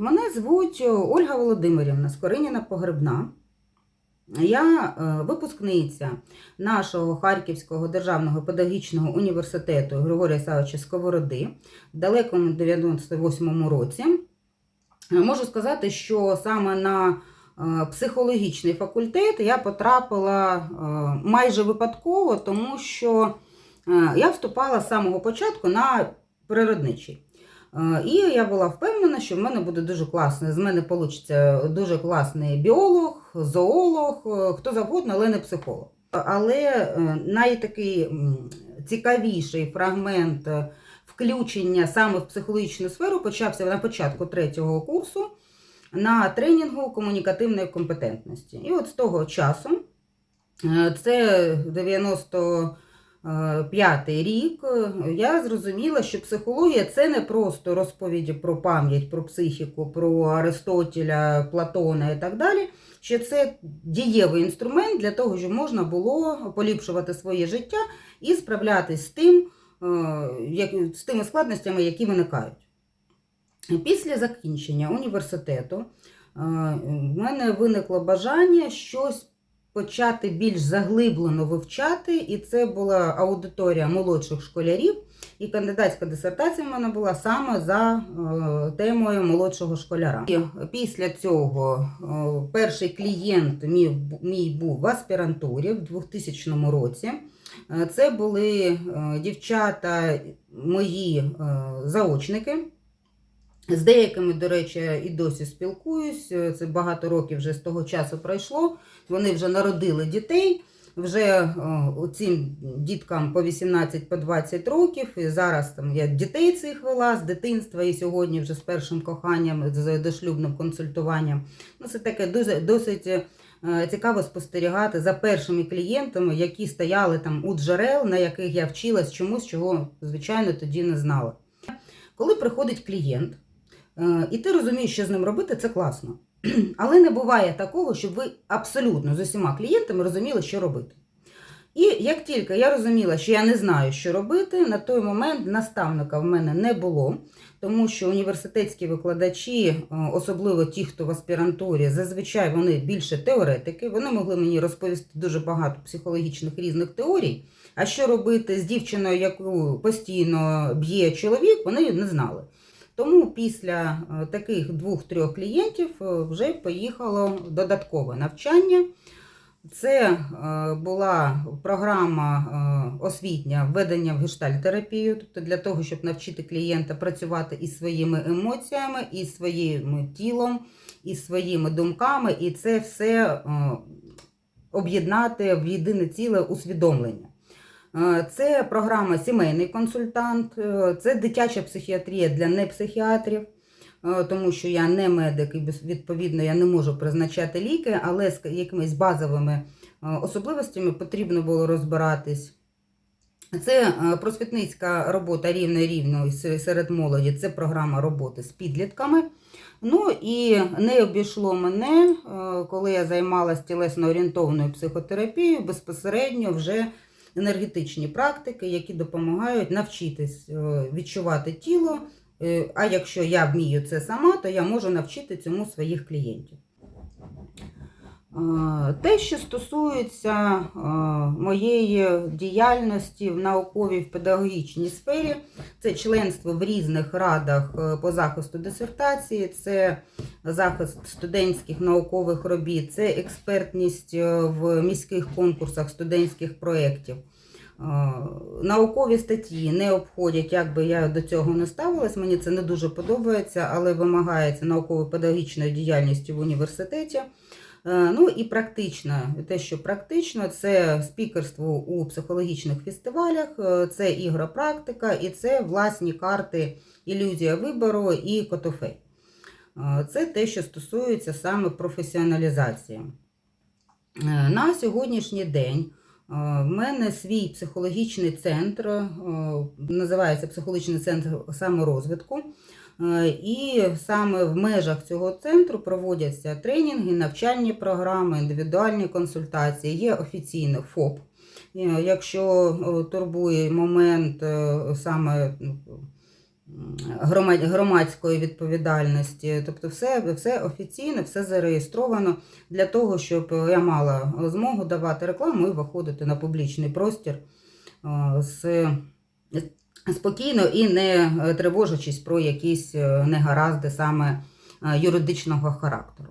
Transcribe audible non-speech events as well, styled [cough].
Мене звуть Ольга Володимирівна Скориніна Погребна. Я е, випускниця нашого Харківського державного педагогічного університету Григорія Савича Сковороди в далекому 98-му році. Е, Можу сказати, що саме на е, психологічний факультет я потрапила е, майже випадково, тому що е, я вступала з самого початку на природничий. Е, І я була впевнена, що в мене буде дуже класно. З мене вийде дуже класний біолог, зоолог, е, хто завгодно, але не психолог. Але е, найтакий цікавіший фрагмент включення саме в психологічну сферу почався на початку третього курсу на тренінгу комунікативної компетентності. І от з того часу, це 90 е, п'ятий рік, е, я зрозуміла, що психологія це не просто розповіді про пам'ять, про психіку, про Аристотеля, Платона і так далі. Що це дієвий інструмент для того, щоб можна було поліпшувати своє життя і справлятись з тим, е, з тими складностями, які виникають. Після закінчення університету е, в мене виникло бажання щось почати більш заглиблено вивчати, і це була аудиторія молодших школярів, і кандидатська дисертація в мене була саме за е, темою молодшого школяра. І після цього е, перший клієнт мій, мій був в аспірантурі в 2000 році. Е, Це були дівчата, мої заочники. З деякими, до речі, і досі спілкуюсь. Це багато років вже з того часу пройшло. Вони вже народили дітей. Вже е, цим діткам по 18 по 20 років. І зараз там я дітей цих вела з дитинства і сьогодні вже з першим коханням, з дошлюбним консультуванням. Ну, це таке дуже досить е, цікаво спостерігати за першими клієнтами, які стояли там у джерел, на яких я вчилась чомусь, чого, звичайно, тоді не знала. Коли приходить клієнт, і ти розумієш, що з ним робити, це класно. [clears throat] Але не буває такого, щоб ви абсолютно з усіма клієнтами розуміли, що робити. І як тільки я розуміла, що я не знаю, що робити, на той момент наставника в мене не було, тому що університетські викладачі, е, особливо ті, хто в аспірантурі, зазвичай вони більше теоретики, вони могли мені розповісти дуже багато психологічних різних теорій. А що робити з дівчиною, яку постійно б'є чоловік, вони не знали. Тому після е, таких двох-трьох клієнтів е, вже поїхало додаткове навчання. Це е, була програма освітня введення в гештальтерапію, тобто для того, щоб навчити клієнта працювати із своїми емоціями, із своїм тілом, із своїми думками, і це все об'єднати в єдине ціле усвідомлення. Е, Це програма Сімейний консультант, е, це дитяча психіатрія для непсихіатрів, е, тому що я не медик і відповідно я не можу призначати ліки, але з якимись базовими особливостями потрібно було розбиратись. Це просвітницька робота рівне рівно серед молоді. Це програма роботи з підлітками. Ну і не обійшло мене, коли я займалася тілесно-орієнтовною психотерапією, безпосередньо вже енергетичні практики, які допомагають навчитись е, відчувати тіло. Е, А якщо я вмію це сама, то я можу навчити цьому своїх клієнтів. Е, Те, що стосується е, моєї діяльності в науковій в педагогічній сфері, це членство в різних радах е, по захисту дисертації, це захист студентських наукових робіт, це експертність в міських конкурсах студентських проєктів. Е, Наукові статті не обходять, як би я до цього не ставилась. Мені це не дуже подобається, але вимагається науково-педагогічної діяльності в університеті. Е, Ну і практично, те, що практично, це спікерство у психологічних фестивалях, е, це ігропрактика і це власні карти ілюзія вибору і котофей. Це те, що стосується саме професіоналізації. На сьогоднішній день в мене свій психологічний центр, е, називається психологічний центр саморозвитку. Е, І саме в межах цього центру проводяться тренінги, навчальні програми, індивідуальні консультації, є офіційний ФОП. Е, Якщо е, турбує момент е, саме ну, громадської відповідальності. Тобто, все, все офіційно, все зареєстровано для того, щоб я мала змогу давати рекламу і виходити на публічний простір з спокійно і не тривожачись про якісь е, негаразди саме е, юридичного характеру.